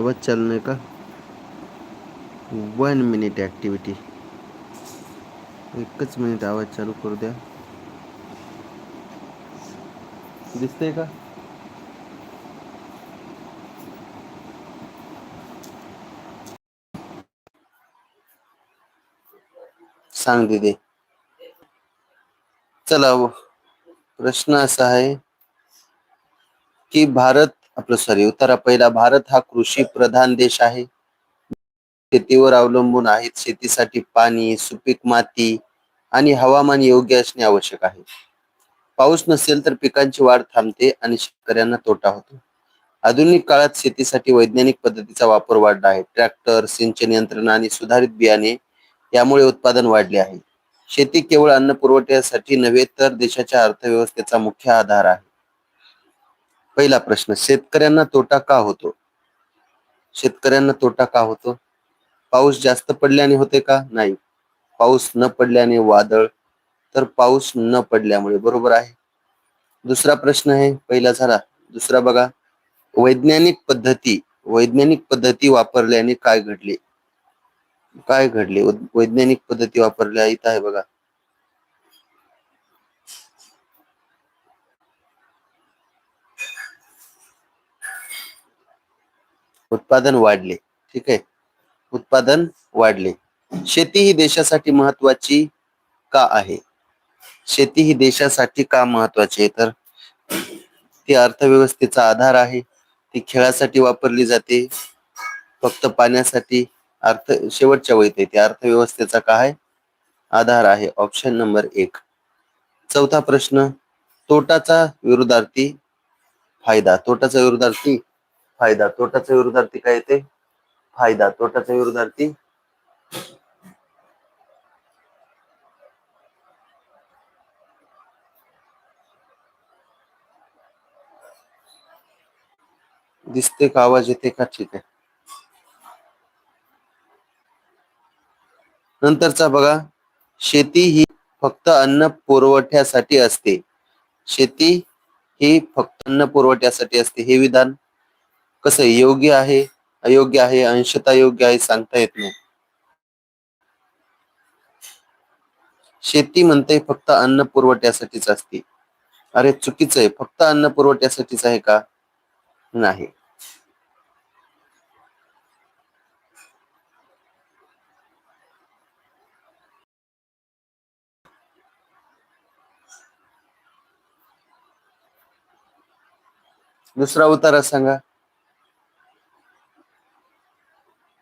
आवाज़ चालू नाही का वन मिनिट ॲक्टिव्हिटी एकच मिनिट आवाज़ चालू करू द्या। दिसतंय का? सांग दिदे। चला व. प्रश्न असा आहे की भारत आपलं सॉरी उत्तरा पहिला भारत हा कृषी प्रधान देश आहे. शेतीवर अवलंबून आहेत. शेतीसाठी पाणी सुपीक माती आणि हवामान योग्य असणे आवश्यक आहे. पाऊस नसेल तर पिकांची वाढ थांबते आणि शेतकऱ्यांना तोटा होतो. आधुनिक काळात शेतीसाठी वैज्ञानिक पद्धतीचा वापर वाढला आहे. ट्रॅक्टर सिंचन यंत्रणा आणि सुधारित बियाणे यामुळे उत्पादन वाढले आहे. शेती केवळ अन्न पुरवठ्यासाठी नव्हे तर देशाच्या अर्थव्यवस्थेचा मुख्य आधार आहे. पहिला प्रश्न शेतकऱ्यांना तोटा का होतो? शेतकऱ्यांना तोटा का होतो? पाऊस जास्त पडल्याने होते का? नाही. पाऊस न पडल्याने वादळ तर पाऊस न पडल्यामुळे बरोबर आहे. दुसरा प्रश्न आहे पहिला झाला. दुसरा बघा. वैज्ञानिक पद्धती वैज्ञानिक पद्धती वापरल्याने काय घडले? काय घडले? वैज्ञानिक पद्धती वापरल्या इथं आहे बघा. उत्पादन वाढले. ठीक आहे? उत्पादन वाढले. शेती ही देशासाठी महत्वाची का आहे? शेती ही देशासाठी का महत्वाची आहे? तर ती अर्थव्यवस्थेचा आधार आहे. ती खेळासाठी वापरली जाते. फक्त पाण्यासाठी अर्थ शेवटच्या वळीत येते अर्थव्यवस्थेचा काय आधार आहे. ऑप्शन नंबर एक. चौथा प्रश्न तोटाचा विरोधार्थी फायदा. तोटाचा विरोधार्थी फायदा तोटाचा विरोधार्थी काय येते? फायदा तोटाचा विरुद्धार्थी दिसते का आवाज येते का? ठीक आहे. नंतरचा बघा. शेती ही फक्त अन्न पुरवठ्यासाठी असते. शेती ही फक्त अन्न पुरवठ्यासाठी असते. हे विधान कसं आहे? योग्य आहे अयोग्य आहे अंशता योग्य आहे सांगता येत नाही. शेती म्हणते फक्त अन्न पुरवठ्यासाठीच असते. अरे चुकीचं आहे. फक्त अन्न पुरवठ्यासाठीच आहे का? नाही. दुसरा उतारा सांगा.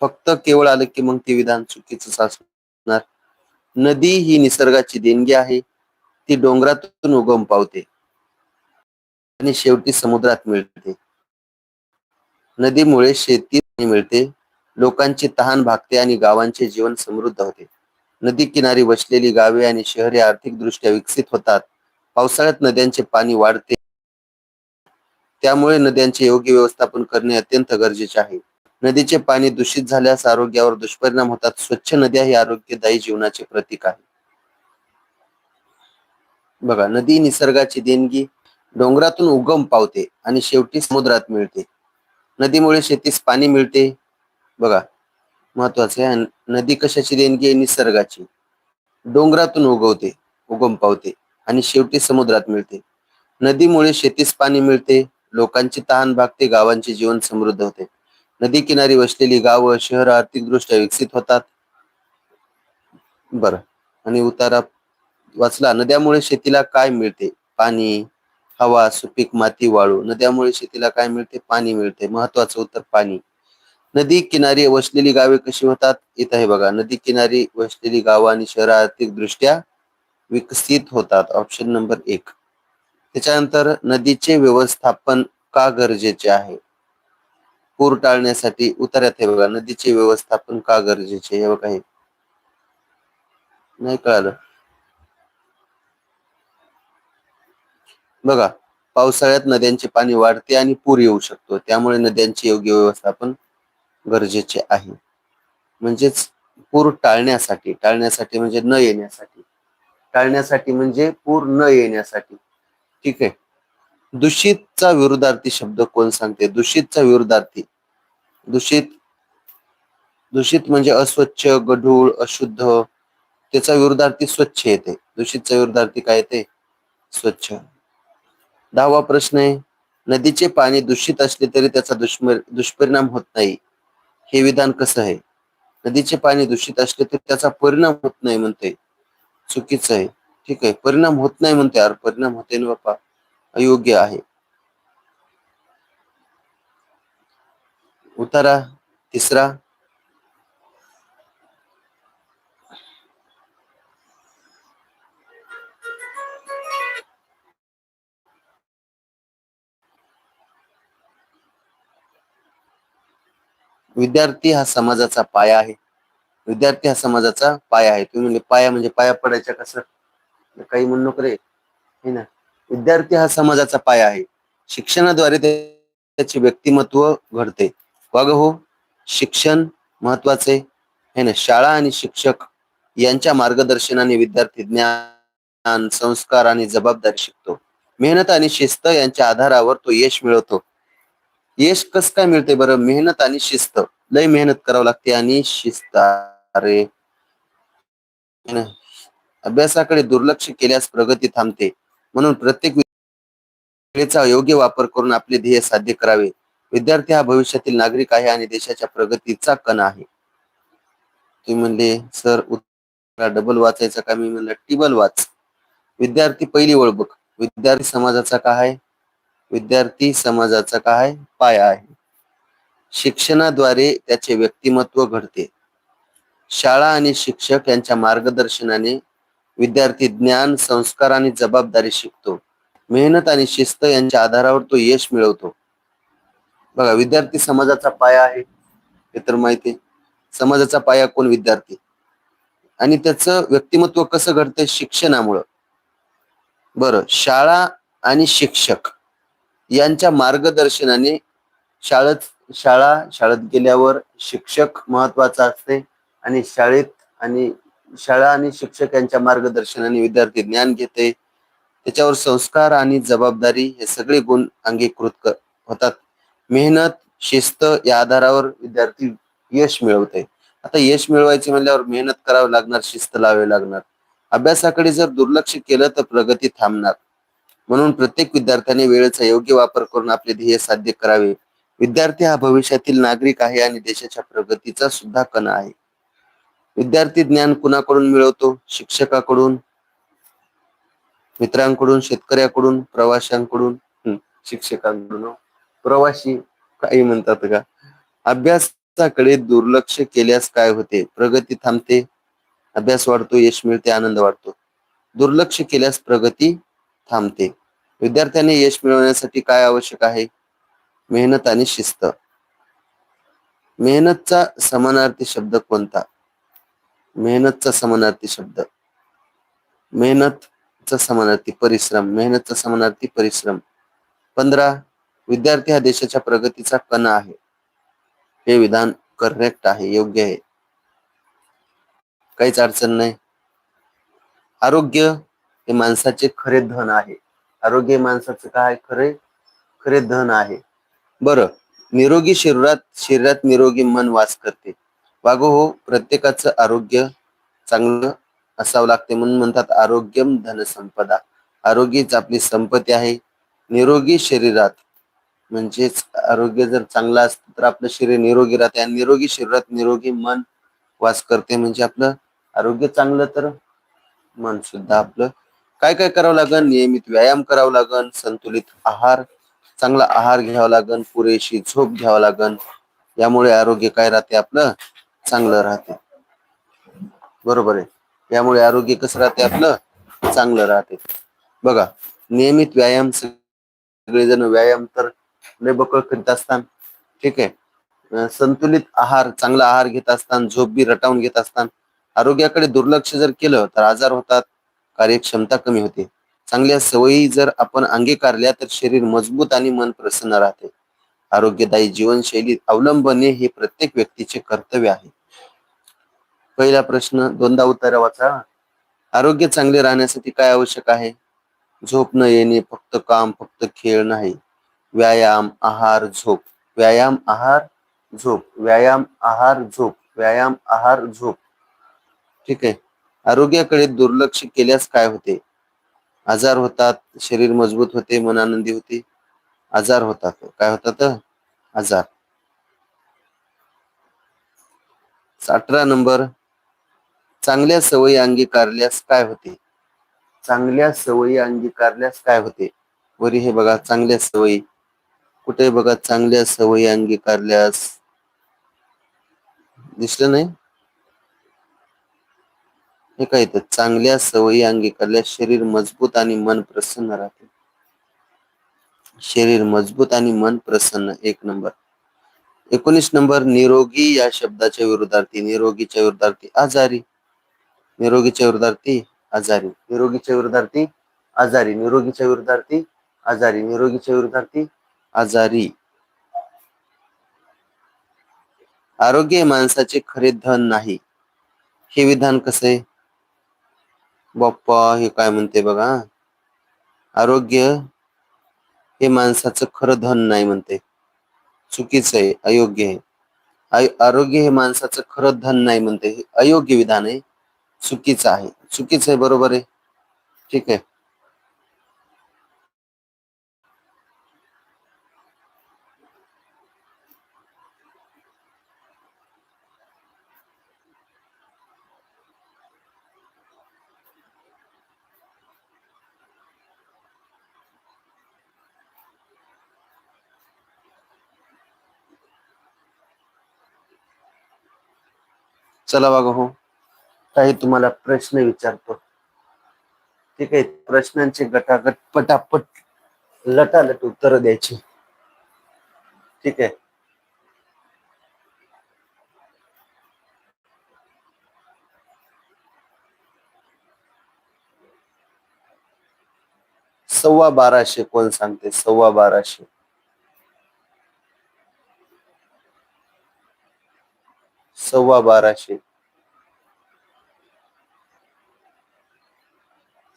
फक्त केवळ आलं की मग ते विधान चुकीच असणार. नदी ही निसर्गाची देणगी आहे. ती डोंगरातून उगम पावते. आणि शेवटी समुद्रात मिळते. नदीमुळे शेती मिळते. लोकांची तहान भागते आणि गावांचे जीवन समृद्ध होते. नदी किनारी वसलेली गावे आणि शहरे आर्थिकदृष्ट्या विकसित होतात. पावसाळ्यात नद्यांचे पाणी वाढते. त्यामुळे नद्यांचे योग्य व्यवस्थापन करणे अत्यंत गरजेचे आहे. नदीचे पाणी दूषित झाल्यास आरोग्यावर दुष्परिणाम होतात. स्वच्छ नद्या ही आरोग्यदायी जीवनाचे प्रतीक आहे. बघा नदी निसर्गाची देणगी डोंगरातून उगम पावते आणि शेवटी समुद्रात मिळते. नदीमुळे शेतीस पाणी मिळते. बघा महत्त्वाचे आहे नदी कशाची देणगी आहे? निसर्गाची. डोंगरातून उगवते उगम पावते आणि शेवटी समुद्रात मिळते. नदीमुळे शेतीस पाणी मिळते लोकांची तहान भागते गावांचे जीवन समृद्ध होते. नदी किनारी वसलेली गावं शहर आर्थिकदृष्ट्या विकसित होतात. बर. आणि उतारा वाचला. नद्यामुळे शेतीला काय मिळते? पाणी हवा सुपीक माती वाळू. नद्यामुळे शेतीला काय मिळते? पाणी मिळते. महत्वाचं उत्तर पाणी. नदी किनारी वसलेली गावे कशी होतात? इथं आहे बघा. नदी किनारी वसलेली गावं आणि शहर आर्थिक दृष्ट्या विकसित होतात. ऑप्शन नंबर एक. त्याच्यानंतर नदीचे व्यवस्थापन का गरजेचे आहे? पूर टाळण्यासाठी उतार्यात हे बघा. नदीचे व्यवस्थापन का गरजेचे हे बघा हे. नाही कळालं. बघा पावसाळ्यात नद्यांचे पाणी वाढते आणि पूर येऊ शकतो. त्यामुळे नद्यांचे योग्य व्यवस्थापन गरजेचे आहे. म्हणजेच पूर टाळण्यासाठी टाळण्यासाठी म्हणजे न येण्यासाठी. टाळण्यासाठी म्हणजे पूर न येण्यासाठी. ठीक आहे? दूषितचा विरुद्धार्थी शब्द कोण सांगते? दूषितचा विरुद्धार्थी. दूषित दूषित म्हणजे अस्वच्छ गढूळ अशुद्ध. त्याचा विरुद्धार्थी स्वच्छ येते. दूषितचा विरुद्धार्थी काय येते? स्वच्छ. दहावा प्रश्न आहे. नदीचे पाणी दूषित असले तरी त्याचा दुष्म दुष्परिणाम होत नाही. हे विधान कसं आहे? नदीचे पाणी दूषित असले तरी त्याचा परिणाम होत नाही म्हणते चुकीचं आहे. ठीक आहे. परिणाम होत नाही म्हणते यार परिणाम होते ना बापा अयोग्य आहे. उतारा तिसरा. विद्यार्थी हा समाजाचा पाया आहे. विद्यार्थी हा समाजाचा पाया आहे. तुम्ही म्हणजे पाया म्हणजे पाया पडायच्या कसं? काही म्हणू नको रे. हे ना. विद्यार्थी हा समाजाचा पाया आहे. शिक्षणाद्वारे त्याचे व्यक्तिमत्व घडते. वाग हो शिक्षण महत्त्वाचे. हे ना? शाळा आणि शिक्षक यांच्या मार्गदर्शनाने विद्यार्थी ज्ञान संस्कार आणि जबाबदारी शिकतो. मेहनत आणि शिस्त यांच्या आधारावर तो यश मिळवतो. यश कस काय मिळते बरं? मेहनत आणि शिस्त. लय मेहनत करावं लागते आणि शिस्त अरे! अभ्यासाकडे दुर्लक्ष केल्यास प्रगती थांबते. म्हणून प्रत्येक वेळेचा योग्य वापर करून आपले ध्येय साध्य करावे. विद्यार्थी हा भविष्यातील नागरिक आहे आणि देशाच्या प्रगतीचा कण आहे. तुम्ही म्हणले सर डबल वाचायचा का? मी म्हणलं टिबल वाच. विद्यार्थी पहिली ओळ बघ विद्यार्थी समाजाचा काय आहे? विद्यार्थी समाजाचा काय पाया आहे. शिक्षणाद्वारे त्याचे व्यक्तिमत्व घडते. शाळा आणि शिक्षक यांच्या मार्गदर्शनाने विद्यार्थी ज्ञान संस्कार आणि जबाबदारी शिकतो. मेहनत आणि शिस्त यांच्या आधारावर तो यश मिळवतो. बघा विद्यार्थी समाजाचा पाया आहे हे तर माहिती आहे. समाजाचा पाया कोण विद्यार्थी? आणि त्याचं व्यक्तिमत्व कसं घडतं शिक्षणामुळं. बरं शाळा आणि शिक्षक यांच्या मार्गदर्शनाने शाळेत शाळा शाळेत गेल्यावर शिक्षक महत्त्वाचा असते आणि शाळेत आणि शाळा आणि शिक्षक यांच्या मार्गदर्शनाने विद्यार्थी ज्ञान घेते. त्याच्यावर संस्कार आणि जबाबदारी हे सगळे गुण अंगीकृत होतात. मेहनत शिस्त या आधारावर विद्यार्थी यश मिळवते. आता यश मिळवायचे म्हणल्यावर मेहनत करावी लागणार शिस्त लावावी लागणार. अभ्यासाकडे जर दुर्लक्ष केलं तर प्रगती थांबणार. म्हणून प्रत्येक विद्यार्थ्याने वेळेचा योग्य वापर करून आपले ध्येय साध्य करावे. विद्यार्थी हा भविष्यातील नागरिक आहे आणि देशाच्या प्रगतीचा सुद्धा कणा आहे. विद्यार्थी ज्ञान कुणाकडून मिळवतो? शिक्षकाकडून मित्रांकडून शेतकऱ्याकडून प्रवाशांकडून? शिक्षकांकडून. प्रवासी काही म्हणतात का? अभ्यासाकडे दुर्लक्ष केल्यास काय होते? प्रगती थांबते अभ्यास वाढतो यश मिळते आनंद वाढतो. दुर्लक्ष केल्यास प्रगती थांबते. विद्यार्थ्याने यश मिळवण्यासाठी काय आवश्यक आहे? मेहनत आणि शिस्त. मेहनतचा समानार्थी शब्द कोणता? मेहनतचा समानार्थी शब्द. मेहनतचा समानार्थी परिश्रम मेहनतचा समानार्थी परिश्रम. पंधरा विद्यार्थी हा देशाच्या प्रगतीचा कणा आहे. हे विधान करेक्ट आहे योग्य आहे. काहीच अडचण नाही. आरोग्य हे माणसाचे खरे धन आहे. आरोग्य हे माणसाचं काय? खरे खरे धन आहे. बरं निरोगी शरीरात शरीरात निरोगी मन वास करते. वागो हो प्रत्येकाचं आरोग्य चांगलं असावं लागते म्हणून म्हणतात आरोग्यम धनसंपदा. आरोग्यच आपली संपत्ती आहे. निरोगी शरीरात म्हणजेच आरोग्य जर चांगलं असतं तर आपलं शरीर निरोगी राहते आणि निरोगी शरीरात निरोगी मन वास करते म्हणजे आपलं आरोग्य चांगलं तर मन सुद्धा आपलं काय काय करावं लागन? नियमित व्यायाम करावं लागन संतुलित आहार चांगला आहार घ्यावा लागन पुरेशी झोप घ्यावं लागन. यामुळे आरोग्य काय राहते आपलं? चांगलं राहते. बरोबर आहे. यामुळे आरोग्य कसं राहते आपलं? चांगलं राहते. बघा नियमित व्यायाम सगळेजण व्यायाम तर लय बकळ करीत असतात. ठीक आहे. संतुलित आहार चांगला आहार घेत असताना झोप बी रटावून घेत असताना आरोग्याकडे दुर्लक्ष जर केलं तर आजार होतात कार्यक्षमता कमी होते. चांगल्या सवयी जर आपण अंगीकारल्या तर शरीर मजबूत आणि मन प्रसन्न राहते. आरोग्यदायी जीवनशैली अवलंबने हे प्रत्येक व्यक्तीचे कर्तव्य आहे. पहिला प्रश्न दोनदा उत्तर वाचा आरोग्य चांगले राहण्यासाठी काय आवश्यक आहे? झोप न येणे फक्त काम फक्त खेळ नाही. व्यायाम आहार झोप. व्यायाम आहार झोप. व्यायाम आहार झोप. व्यायाम आहार झोप. ठीक आहे. आरोग्याकडे दुर्लक्ष केल्यास काय होते? आजार होतात शरीर मजबूत होते मन आनंदी होते. आजार होतात. काय होतात? आजार. अठरा नंबर. चांगल्या सवयी अंगीकारल्यास काय होते? चांगल्या सवयी अंगीकारल्यास काय होते? वरी हे बघा चांगल्या सवयी. कुठे बघा चांगल्या सवयी अंगीकारल्यास? दिसलं नाही? हे काय तर चांगल्या सवयी अंगीकारल्यास शरीर मजबूत आणि मन प्रसन्न राहते. शरीर मजबूत आणि मन प्रसन्न. एक नंबर. एकोणीस नंबर निरोगी या शब्दाच्या विरोधार्थी निरोगीच्या विरोधार्थी आजारी. निरोगीच्या विरोधार्थी आजारी. निरोगीच्या विरोधार्थी आजारी. निरोगीच्या विरोधार्थी आजारी. निरोगीच्या विरोधार्थी आजारी. आरोग्य हे माणसाचे खरे धन नाही. हे विधान कसे? आहे बाप्पा हे काय म्हणते बघा. आरोग्य हे माणसाचं खरं धन नाही म्हणते. चुकीचं आहे. अयोग्य आहे. आय- आरोग्य हे माणसाचं खरं धन नाही म्हणते. हे अयोग्य विधान आहे. चुकीचं आहे. चुकीचं आहे बरोबर आहे. ठीक आहे. चला बघा हो. काही तुम्हाला प्रश्न विचारतो. ठीक आहे प्रश्नांचे गटागट पटापट लटालट उत्तर द्यायची. ठीक आहे. सव्वा बाराशे कोण सांगते? सव्वा बाराशे. सव्वा बाराशे.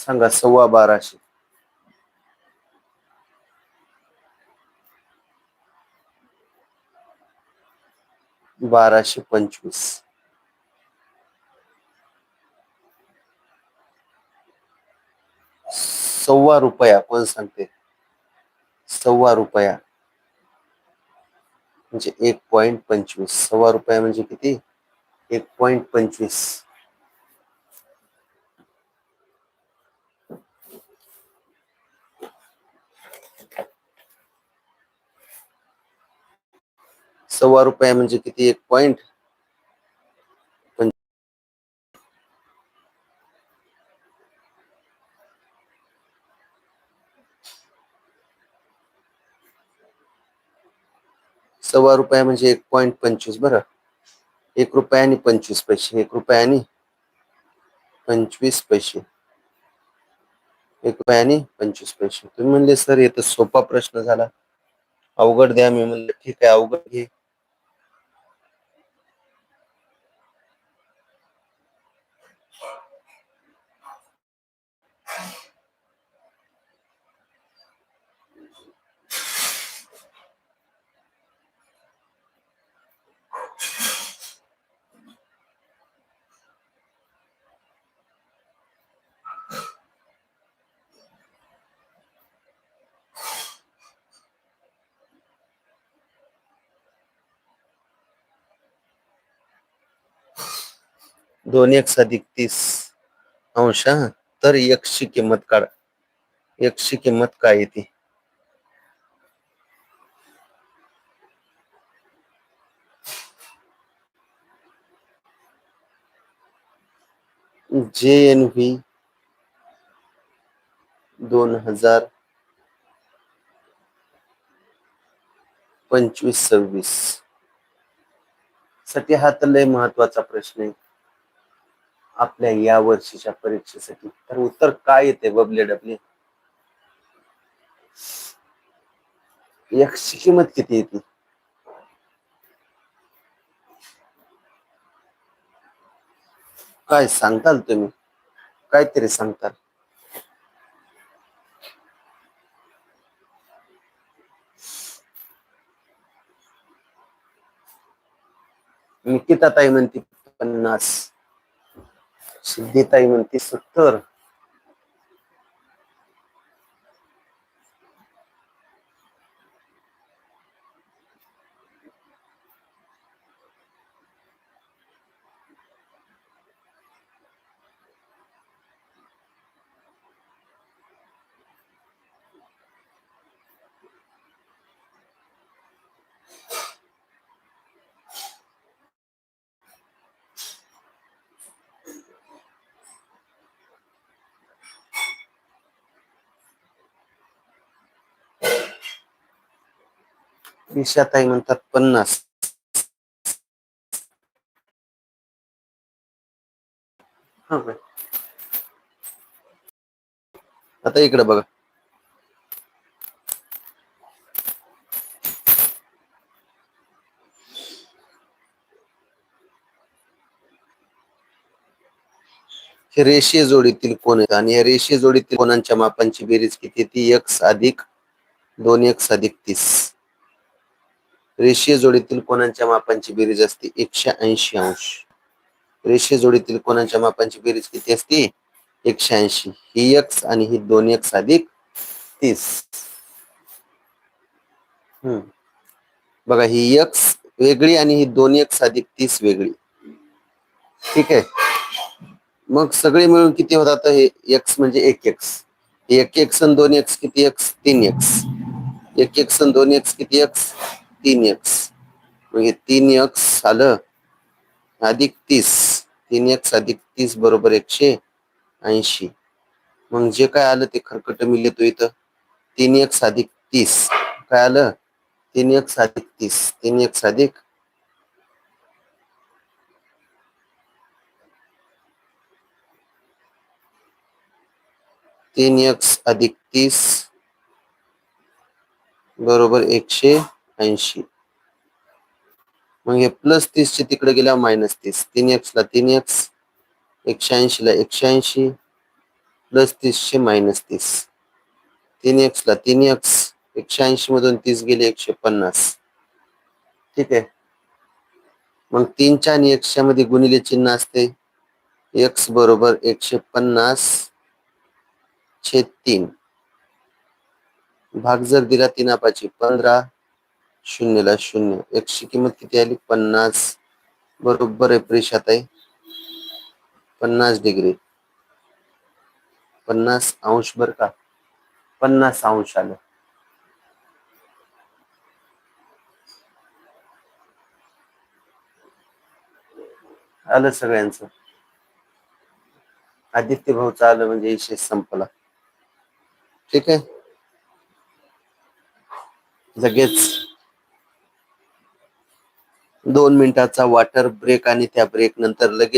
सांगा सव्वा बाराशे. बाराशे पंचवीस. सव्वा रुपया कोण सांगते? सव्वा रुपया. म्हणजे एक पॉइंट पंचवीस. सव्वा रुपया म्हणजे किती? एक पॉइंट पंचवीस. सव्वा रुपया म्हणजे किती? एक पॉइंट सव्वा रुपया म्हणजे एक पॉइंट पंचवीस बरं. एक रुपया आणि पंचवीस पैसे. एक रुपया आणि पंचवीस पैसे. एक रुपया आणि पंचवीस पैसे. तुम्ही म्हणले सर येतं सोपा प्रश्न झाला. अवघड द्या. मी म्हणलं ठीक आहे अवघड घे. दोन एक अधिक तीस अंश तर एकची किंमत काढ. एकची किंमत काय येते जे एन व्ही दोन हजार पंचवीस सव्वीस. साठी हा तर लय महत्त्वाचा प्रश्न आहे. आपल्या या वर्षीच्या परीक्षेसाठी. तर उत्तर काय येते बबले डबले एकची किंमत किती येते? काय सांगताल तुम्ही? काहीतरी सांगताल. निकिताताई म्हणते पन्नास. सिद्धिताई म्हणते सत्तर दिशाताई म्हणतात पन्नास. आता इकडे बघा. हे रेषीय जोडीतील कोण आहेत आणि या रेषीय जोडीतील कोणांच्या मापांची बेरीज किती ती एक्स अधिक दोन एक्स अधिक तीस. रेषीय जोडीतील कोणांच्या मापांची बेरीज असते? एकशे ऐंशी अंश. रेषीय जोडीतील कोणांच्या मापांची बेरीज किती असते? एकशे ऐंशी. ही एक्स आणि ही दोन एक्स अधिक तीस. हम्म. बघा ही एक्स वेगळी आणि ही दोन एक्स अधिक तीस वेगळी. ठीक आहे? मग सगळे मिळून किती होतात? हे एक्स म्हणजे एक एक्स एक एक्स आणि दोन एक्स किती? एक्स तीन एक्स एक एक्स आणि दोन एक्स किती? एक्स तीन एक्स म्हणजे तीन एक्स आलं अधिक तीस. तीन एक्स अधिक तीस बरोबर एकशे ऐंशी. मग जे काय आलं ते खरकट मी लिहितो इथं. तीन एक्स अधिक तीस. काय आलं? तीन एक्स अधिक तीस. तीन एक्स अधिक तीन एक्स अधिक तीस बरोबर एकशे ऐंशी. मग हे प्लस तीस चे तिकडे गेल्यावर मायनस तीस. तीन एक्स ला तीन एक्स एकशे ऐंशी ला एकशे ऐंशी प्लस तीसशे मायनस तीस. तीन एक्स ला तीन एक्स एकशे ऐंशी मधून तीस गेले एकशे पन्नास. ठीक आहे? मग तीनच्या आणि एकशे मध्ये गुणिले चिन्ह असते. एक्स बरोबर एकशे पन्नास छेद तीन. भाग जर दिला तीनापाची पंधरा शून्यला शून्य. एकशे किंमत किती आली? पन्नास. बरोबर आहे प्रेषात आहे पन्नास डिग्री पन्नास अंश बर का? पन्नास अंश आलं. आलं सगळ्यांचं. आदित्य भाऊचं आलं म्हणजे विषय संपला. ठीक आहे? लगेच. दोन मिनिटाचा वॉटर ब्रेक आणि त्या ब्रेक नंतर लगेच